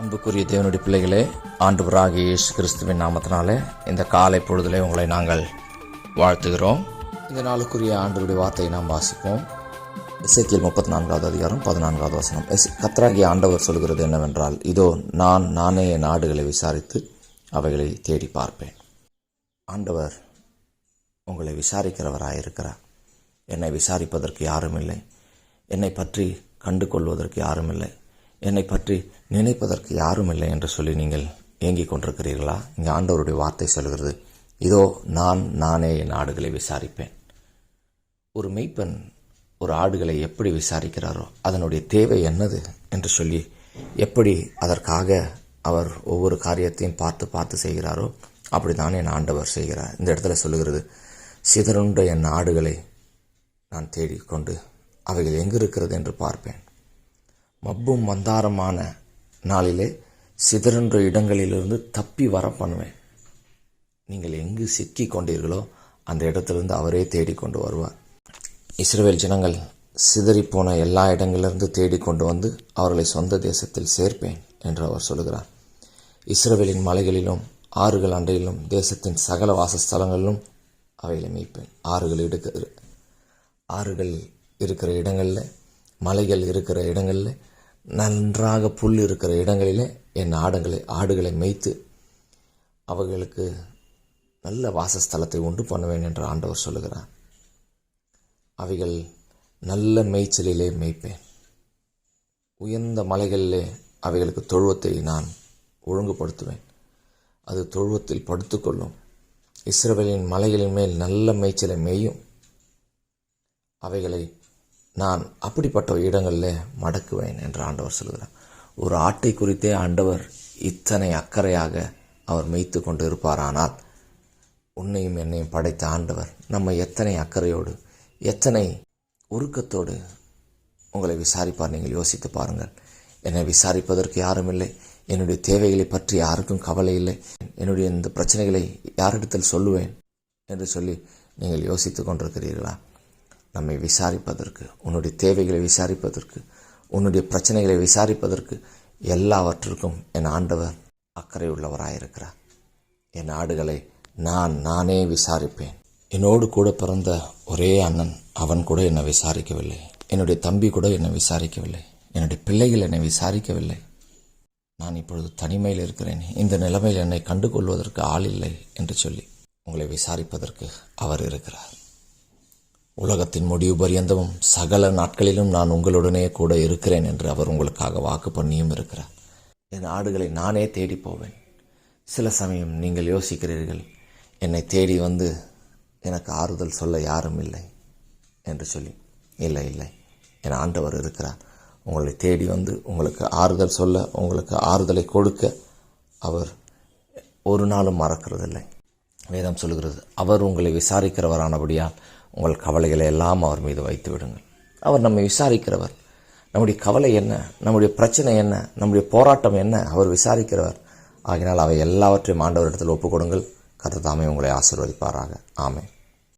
அன்புக்குரிய தேவனுடைய பிள்ளைகளே ஆண்டவராக இயேசு கிறிஸ்துவின் நாமத்தினாலே இந்த காலை பொழுதிலே உங்களை நாங்கள் வாழ்த்துகிறோம். இந்த நாளுக்குரிய ஆண்டவருடைய வார்த்தையை நாம் வாசிப்போம். இசைக்கியல் முப்பத்தி நான்காவது அதிகாரம் பதினான்காவது வசனம். எஸ் கத்ராகிய ஆண்டவர் சொல்கிறது என்னவென்றால் இதோ நான் நானே என் நாடுகளை விசாரித்து அவைகளை தேடி பார்ப்பேன். ஆண்டவர் உங்களை விசாரிக்கிறவராயிருக்கிறார். என்னை விசாரிப்பதற்கு யாரும் இல்லை. என்னை பற்றி கண்டு கொள்வதற்கு யாரும் இல்லை. என்னை பற்றி நினைப்பதற்கு யாரும் இல்லை என்று சொல்லி நீங்கள் ஏங்கிக் கொண்டிருக்கிறீர்களா? இங்கே ஆண்டவருடைய வார்த்தை சொல்கிறது இதோ நான் நானே என் ஆடுகளை விசாரிப்பேன். ஒரு மெய்ப்பெண் ஒரு ஆடுகளை எப்படி விசாரிக்கிறாரோ அதனுடைய தேவை என்னது என்று சொல்லி எப்படி அதற்காக அவர் ஒவ்வொரு காரியத்தையும் பார்த்து பார்த்து செய்கிறாரோ அப்படித்தான் என் ஆண்டவர் செய்கிறார். இந்த இடத்துல சொல்லுகிறது சிதறுண்ட என் ஆடுகளை நான் தேடிக்கொண்டு அவைகள் எங்கு இருக்கிறது என்று பார்ப்பேன். மப்பும் மந்தாரமான நாளிலே சிதறன்ற இடங்களிலிருந்து தப்பி வர பண்ணுவேன் நீங்கள் எங்கு சிக்கி கொண்டீர்களோ அந்த இடத்திலிருந்து அவரே தேடிக்கொண்டு வருவார். இஸ்ரேல் ஜனங்கள் சிதறிப்போன எல்லா இடங்களிலிருந்து தேடிக்கொண்டு வந்து அவர்களை சொந்த தேசத்தில் சேர்ப்பேன் என்று அவர் சொல்கிறார். இஸ்ரேலின் மலைகளிலும் ஆறுகள் அண்டையிலும் தேசத்தின் சகல வாசஸ்தலங்களிலும் அவைகளை மீட்பேன். ஆறுகள் எடுக்க ஆறுகள் இருக்கிற இடங்களில் மலைகள் இருக்கிற இடங்களில் நன்றாக புல் இருக்கிற இடங்களிலே என் ஆடுகளை ஆடுகளை மேய்த்து அவர்களுக்கு நல்ல வாசஸ்தலத்தை உண்டு பண்ணுவேன் என்று ஆண்டவர் சொல்லுகிறார். அவைகள் நல்ல மேய்ச்சலிலே மேய்ப்பேன். உயர்ந்த மலைகளிலே அவைகளுக்கு தொழுவத்தை நான் ஒழுங்குபடுத்துவேன். அது தொழுவத்தில் படுத்துக்கொள்ளும். இஸ்ரவேலின் மலைகளின் மேல் நல்ல மேய்ச்சலை மேயும். அவைகளை நான் அப்படிப்பட்ட இடங்களில் மடக்குவேன் என்று ஆண்டவர் சொல்கிறார் ஒரு ஆட்டை குறித்தே ஆண்டவர் இத்தனை அக்கறையாக அவர் மேய்த்து கொண்டு இருப்பாரானால் உன்னையும் என்னையும் படைத்த ஆண்டவர் நம்ம எத்தனை அக்கறையோடு எத்தனை உருக்கத்தோடு உங்களை விசாரிப்பார் நீங்கள் யோசித்து பாருங்கள். என்னை விசாரிப்பதற்கு யாரும் இல்லை என்னுடைய தேவைகளை பற்றி யாருக்கும் கவலை இல்லை. என்னுடைய இந்த பிரச்சனைகளை யாரிடத்தில் சொல்லுவேன் என்று சொல்லி நீங்கள் யோசித்து கொண்டிருக்கிறீர்களா? நம்மை விசாரிப்பதற்கு உன்னுடைய தேவைகளை விசாரிப்பதற்கு உன்னுடைய பிரச்சனைகளை விசாரிப்பதற்கு எல்லாவற்றிற்கும் என் ஆண்டவர் அக்கறை உள்ளவராயிருக்கிறார். என் ஆடுகளை நான் நானே விசாரிப்பேன். என்னோடு கூட பிறந்த ஒரே அண்ணன் அவன் கூட என்னை விசாரிக்கவில்லை. என்னுடைய தம்பி கூட என்னை விசாரிக்கவில்லை. என்னுடைய பிள்ளைகள் என்னை விசாரிக்கவில்லை. நான் இப்பொழுது தனிமையில் இருக்கிறேன். இந்த நிலைமையில் என்னை கண்டுகொள்வதற்கு ஆள் இல்லை என்று சொல்லி உங்களை விசாரிப்பதற்கு அவர் இருக்கிறார். உலகத்தின் முடிவு பரியந்தமும் சகல நாட்களிலும் நான் உங்களுடனே கூட இருக்கிறேன் என்று அவர் உங்களுக்காக வாக்கு பண்ணியும் இருக்கிறார். என் ஆடுகளை நானே தேடி போவேன். சில சமயம் நீங்கள் யோசிக்கிறீர்கள் என்னை தேடி வந்து எனக்கு ஆறுதல் சொல்ல யாரும் இல்லை என்று சொல்லி இல்லை இல்லை என் ஆண்டவர் இருக்கிறார். உங்களை தேடி வந்து உங்களுக்கு ஆறுதல் சொல்ல உங்களுக்கு ஆறுதலை கொடுக்க அவர் ஒரு நாளும் மறக்கிறதில்லை. வேதம் சொல்கிறது அவர் உங்களை விசாரிக்கிறவரானபடியால் உங்கள் கவலைகளை எல்லாம் அவர் மீது வைத்து விடுங்கள். அவர் நம்மை விசாரிக்கிறவர். நம்முடைய கவலை என்ன? நம்முடைய பிரச்சனை என்ன? நம்முடைய போராட்டம் என்ன? அவர் விசாரிக்கிறவர். ஆகினால் அவை எல்லாவற்றையும் ஆண்டவரிடத்தில் ஒப்புக்கொடுங்கள். கொடுங்கள் தாமே உங்களை ஆசீர்வதிப்பாராக. ஆமே